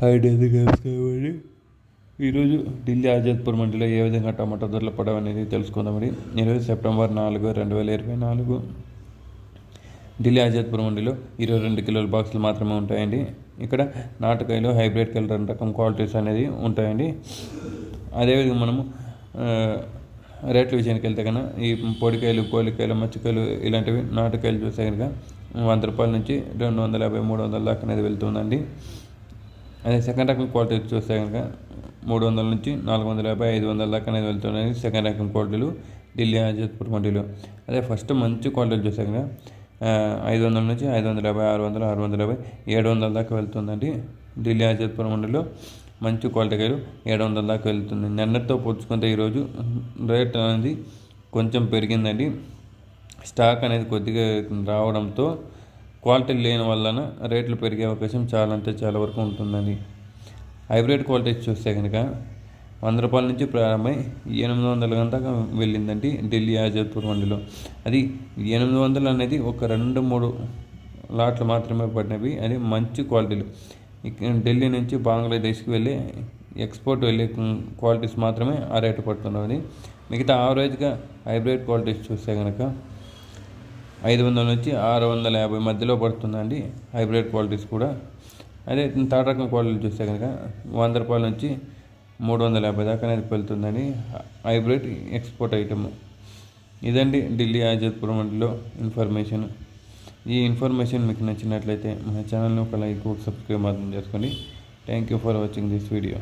Hide ఎందుకు వేసుకోవాలి? ఈరోజు ఢిల్లీ ఆజాద్పూర్ మండలిలో ఏ విధంగా టమాటా ధరలు పడవ అనేది తెలుసుకుందామని ఈరోజు సెప్టెంబర్ నాలుగు రెండు వేల ఇరవై నాలుగు. ఢిల్లీ ఆజాద్పూర్ మండలిలో ఇరవై రెండు కిలోల బాక్సులు మాత్రమే ఉంటాయండి. ఇక్కడ నాటుకాయలు హైబ్రిడ్ కలర్ రెండు రకం క్వాలిటీస్ అనేది ఉంటాయండి. అదేవిధంగా మనము రేట్ల విషయానికి వెళ్తే కన్నా ఈ పొడికాయలు కోలికాయలు మచ్చికాయలు ఇలాంటివి నాటుకాయలు చూస్తే కనుక వంద రూపాయల నుంచి రెండు వందల యాభై మూడు వందల దాకా అనేది వెళ్తుందండి. అదే సెకండ్ రకం క్వాలిటీ చూస్తే కనుక మూడు వందల నుంచి నాలుగు వందల యాభై ఐదు వందల దాకా అనేది వెళ్తున్నాయి సెకండ్ రకం క్వాలిటీలు ఢిల్లీ ఆజాద్పూర్ మండీలో అదే ఫస్ట్ మంచి క్వాలిటీలు చూస్తే కనుక ఐదు వందల నుంచి ఐదు వందల యాభై ఆరు వందల ఆరు వందల యాభై ఏడు వందల దాకా వెళ్తుందండి. ఢిల్లీ ఆజాద్పూర్ మండలిలో మంచి క్వాలిటీ కాయలు ఏడు వందల దాకా వెళ్తుంది నిన్నటితో పోల్చుకుంటే ఈరోజు రేట్ అనేది కొంచెం పెరిగిందండి. స్టాక్ అనేది కొద్దిగా రావడంతో క్వాలిటీ లేని వలన రేట్లు పెరిగే అవకాశం చాలా అంటే చాలా వరకు ఉంటుందండి. హైబ్రిడ్ క్వాలిటీస్ చూస్తే కనుక వంద రూపాయల నుంచి ప్రారంభమై ఎనిమిది వందల గంటగా వెళ్ళిందండి ఢిల్లీ ఆజాద్పూర్ మండిలో. అది ఎనిమిది వందలు అనేది ఒక రెండు మూడు లాట్లు మాత్రమే పడినవి. అది మంచి క్వాలిటీలు. ఢిల్లీ నుంచి బంగ్లాదేశ్కి వెళ్ళి ఎక్స్పోర్ట్ వెళ్ళే క్వాలిటీస్ మాత్రమే ఆ రేటు పడుతున్నది మిగతా యావరేజ్గా హైబ్రిడ్ క్వాలిటీస్ చూస్తే కనుక ఐదు వందల నుంచి ఆరు వందల యాభై మధ్యలో పడుతుందండి. హైబ్రిడ్ క్వాలిటీస్ కూడా. అదే థర్డ్ రకం క్వాలిటీ చూస్తే కనుక వంద రూపాయల నుంచి మూడు వందల యాభై దాకా అనేది వెళ్తుందండి హైబ్రిడ్ ఎక్స్పోర్ట్ ఐటమ్. ఇదండి ఢిల్లీ ఆజాద్పురం మండలిలో ఇన్ఫర్మేషన్. ఈ ఇన్ఫర్మేషన్ మీకు నచ్చినట్లయితే మన ఛానల్ని ఒక లైక్ ఒక సబ్స్క్రైబ్ మాత్రం చేసుకోండి. Thank you for watching this video.